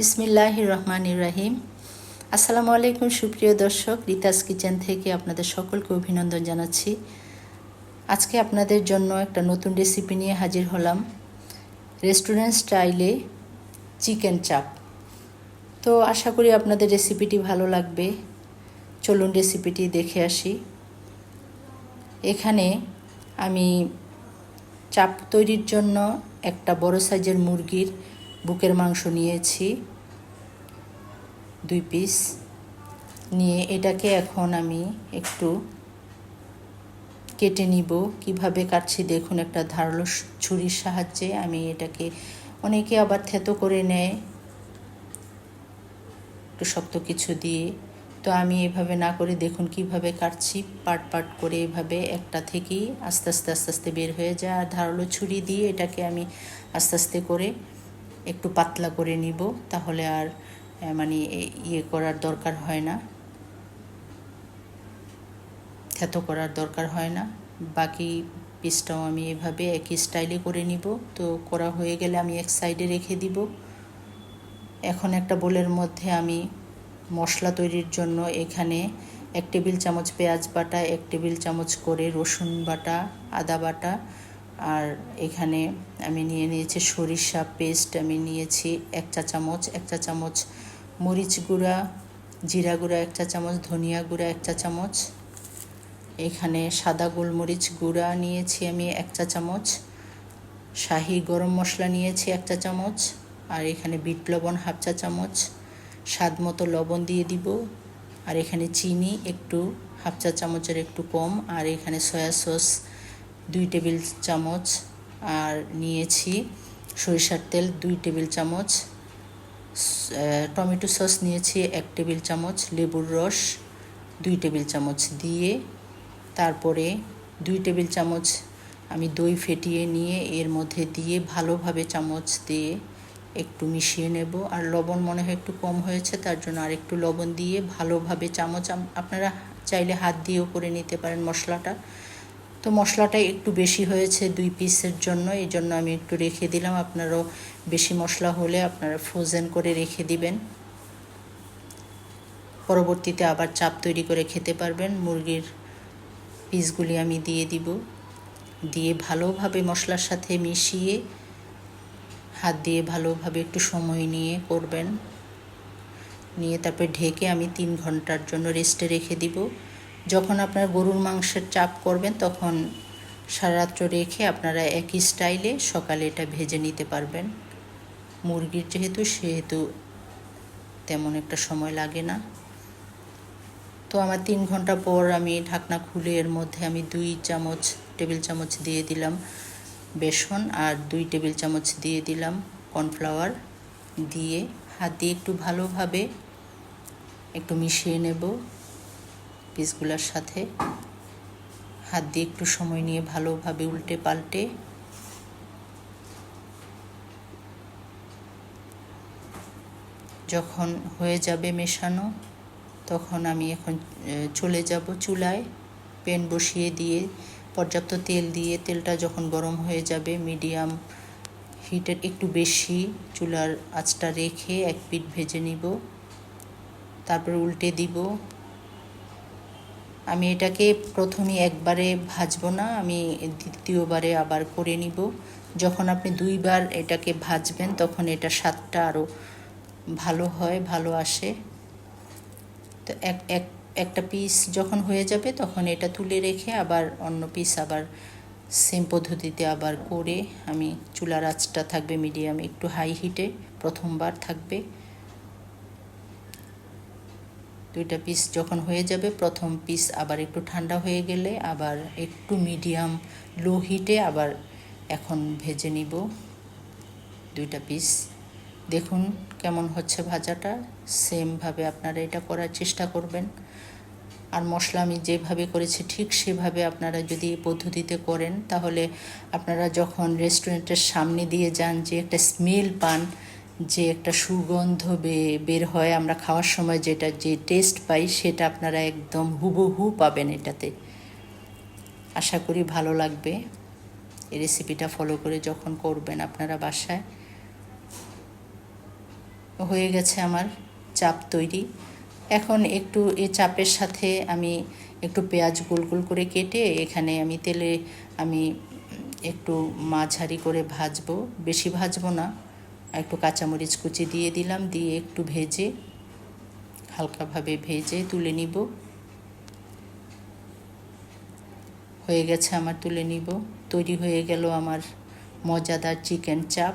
বিসমিল্লাহ রহমান রাহিম আসসালামু আলাইকুম, সুপ্রিয় দর্শক, রিতাস কিচেন থেকে আপনাদের সকলকে অভিনন্দন জানাচ্ছি। আজকে আপনাদের জন্য একটা নতুন রেসিপি নিয়ে হাজির হলাম। রেস্টুরেন্ট স্টাইলে চিকেন চাপ। তো আশা করি আপনাদের রেসিপিটি ভালো লাগবে। চলুন রেসিপিটি দেখে আসি। এখানে আমি চাপ তৈরির জন্য একটা বড় সাইজের মুরগির বুকের মাংস নিয়েছি, দুই পিস নিয়ে এটাকে এখন আমি একটু কেটে নিব। কীভাবে কাটছি দেখুন, একটা ধারালো ছুরির সাহায্যে আমি এটাকে অনেকে আবার থেতো করে নেয়। একটু শক্ত কিছু দিয়ে। তো আমি এভাবে না করে দেখুন কীভাবে কাটছি, পাট পাট করে এভাবে একটা থেকেই আস্তে আস্তে আস্তে আস্তে বের হয়ে যায়। আর ধারালো ছুরি দিয়ে এটাকে আমি আস্তে আস্তে করে একটু পাতলা করে নিব, তাহলে আর মানে ইয়ে করার দরকার হয় না। থেতো করার দরকার হয় না। বাকি পিসটাও আমি এভাবে একই স্টাইলে করে নিব। তো করা হয়ে গেলে আমি এক সাইডে রেখে দিব। এখন একটা বোলের মধ্যে আমি মশলা তৈরির জন্য এখানে এক টেবিল চামচ পেঁয়াজ বাটা, এক টেবিল চামচ করে রসুন বাটা, আদা বাটা আর এখানে আমি নিয়ে নিয়েছি সরিষা পেস্ট আমি নিয়েছি এক চা চামচ এক চা চামচ মরিচ গুঁড়া, জিরা গুঁড়া এক চা চামচ, ধনিয়া গুঁড়া এক চা চামচ, এখানে সাদা গোলমরিচ গুঁড়া নিয়েছি আমি এক চা চামচ, শাহি গরম মশলা নিয়েছি এক চা চামচ, আর এখানে বিট লবণ হাফ চা চামচ, স্বাদ মতো লবণ দিয়ে দিব, আর এখানে চিনি একটু, হাফ চা চামচের একটু কম, আর এখানে সয়া সস দুই টেবিল চামচ আর নিয়েছি সরিষার তেল দুই টেবিল চামচ টমেটো সস নিয়েছি এক টেবিল চামচ, লেবুর রস দুই টেবিল চামচ দিয়ে, তারপরে দুই টেবিল চামচ আমি দই ফেটিয়ে নিয়ে এর মধ্যে দিয়ে ভালোভাবে চামচ দিয়ে একটু মিশিয়ে নেব। আর লবণ মনে হয় একটু কম হয়েছে, তার জন্য আর একটু লবণ দিয়ে ভালোভাবে চামচ আপনারা চাইলে হাত দিয়েও করে নিতে পারেন মশলাটা। তো মশলাটা একটু বেশি হয়েছে দুই পিসের জন্য, এই জন্য আমি একটু রেখে দিলাম। আপনারাও বেশি মশলা হলে আপনারা ফ্রোজেন করে রেখে দিবেন। পরবর্তীতে আবার চাপ তৈরি করে খেতে পারবেন। মুরগির পিসগুলি আমি দিয়ে দিব। দিয়ে ভালোভাবে মশলার সাথে মিশিয়ে, হাত দিয়ে ভালোভাবে একটু সময় নিয়ে করবেন। নিয়ে তারপর ঢেকে আমি তিন ঘণ্টার জন্য রেস্টে রেখে দিব। যখন আপনার গরুর মাংসের চাপ করবেন, তখন সারারাত্র রেখে আপনারা একই স্টাইলে সকালে এটা ভেজে নিতে পারবেন। মুরগির যেহেতু, সেহেতু তেমন একটা সময় লাগে না। তো আমার তিন ঘণ্টা পর আমি ঢাকনা খুলে এর মধ্যে আমি দুই চামচ, টেবিল চামচ দিয়ে দিলাম বেসন আর দুই টেবিল চামচ দিয়ে দিলাম কর্নফ্লাওয়ার। দিয়ে হাত দিয়ে একটু ভালোভাবে একটু মিশিয়ে নেব। পিসগুলোর সাথে। হাত দিয়ে একটু সময় নিয়ে ভালোভাবে উল্টে পাল্টে। যখন হয়ে যাবে মেশানো, তখন আমি এখন চলে যাব চুলায়। প্যান বসিয়ে দিয়ে, পর্যাপ্ত তেল দিয়ে তেলটা যখন গরম হয়ে যাবে, মিডিয়াম হিটের একটু বেশি চুলার আঁচটা রেখে এক পিঠ ভেজে নিব। তারপর উল্টে দিব। আমি এটাকে প্রথমে একবারে ভাজবো না, আমি দ্বিতীয়বারে আবার করে নিব। যখন আপনি দুইবার এটাকে ভাজবেন, তখন এটা স্বাদটা আরও ভালো হয়, ভালো আসে। তো এক এক, একটা পিস যখন হয়ে যাবে, তখন এটা তুলে রেখে আবার অন্য পিস আবার সেম পদ্ধতিতে আবার করে আমি চুলার আঁচটা থাকবে মিডিয়াম একটু হাই হিটে প্রথমবার থাকবে। দুইটা পিস যখন হয়ে যাবে, প্রথম পিস আবার একটু ঠান্ডা হয়ে গেলে আবার একটু মিডিয়াম লো হিটে আবার এখন ভেজে নিব দুইটা পিস দেখুন কেমন হচ্ছে ভাজাটা সেমভাবে আপনারা এটা করার চেষ্টা করবেন। আর মশলা আমি যেভাবে করেছি ঠিক সেভাবে আপনারা যদি পদ্ধতিতে করেন, তাহলে আপনারা যখন রেস্টুরেন্টের সামনে দিয়ে যান, যে একটা স্মেল পান যে একটা সুগন্ধ বের হয় আমরা খাওয়ার সময় যেটা যে টেস্ট পাই সেটা আপনারা একদম হুবহু পাবেন এটাতে। আশা করি ভালো লাগবে। এই রেসিপিটা ফলো করে যখন করবেন আপনারা বাসায়। হয়ে গেছে আমার চাপ তৈরি। এখন একটু এই চাপের সাথে আমি একটু পেঁয়াজ গোল গোল করে কেটে এখানে আমি তেলে আমি একটু মাঝারি করে ভাজবো। বেশি ভাজবো না। একটু কাঁচামরিচ কুচি দিয়ে দিলাম, দিয়ে একটু ভেজে, হালকাভাবে ভেজে তুলে নিব। হয়ে গেছে আমার তুলে নিব। তৈরি হয়ে গেল আমার মজাদার চিকেন চাপ।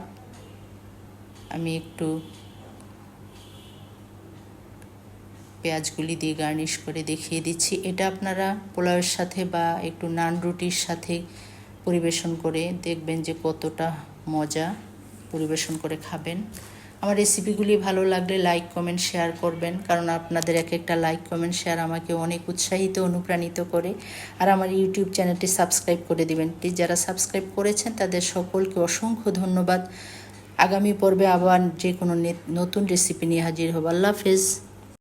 আমি একটু পেঁয়াজগুলি দিয়ে গার্নিশ করে দেখিয়ে দিচ্ছি। এটা আপনারা পোলাওয়ের সাথে বা একটু নান রুটির সাথে পরিবেশন করে দেখবেন যে কতটা মজা। পরিবেশন করে খাবেন। আমার রেসিপিগুলি ভালো লাগলে লাইক কমেন্ট শেয়ার করবেন। কারণ আপনাদের এক একটা লাইক কমেন্ট শেয়ার আমাকে অনেক উৎসাহিত, অনুপ্রাণিত করে। আর আমার ইউটিউব চ্যানেলটি সাবস্ক্রাইব করে দেবেন। প্লিজ যারা সাবস্ক্রাইব করেছেন, তাদের সকলকে অসংখ্য ধন্যবাদ। আগামী পর্বে আবার যে কোনো নতুন রেসিপি নিয়ে হাজির হব। আল্লাহ হাফেজ।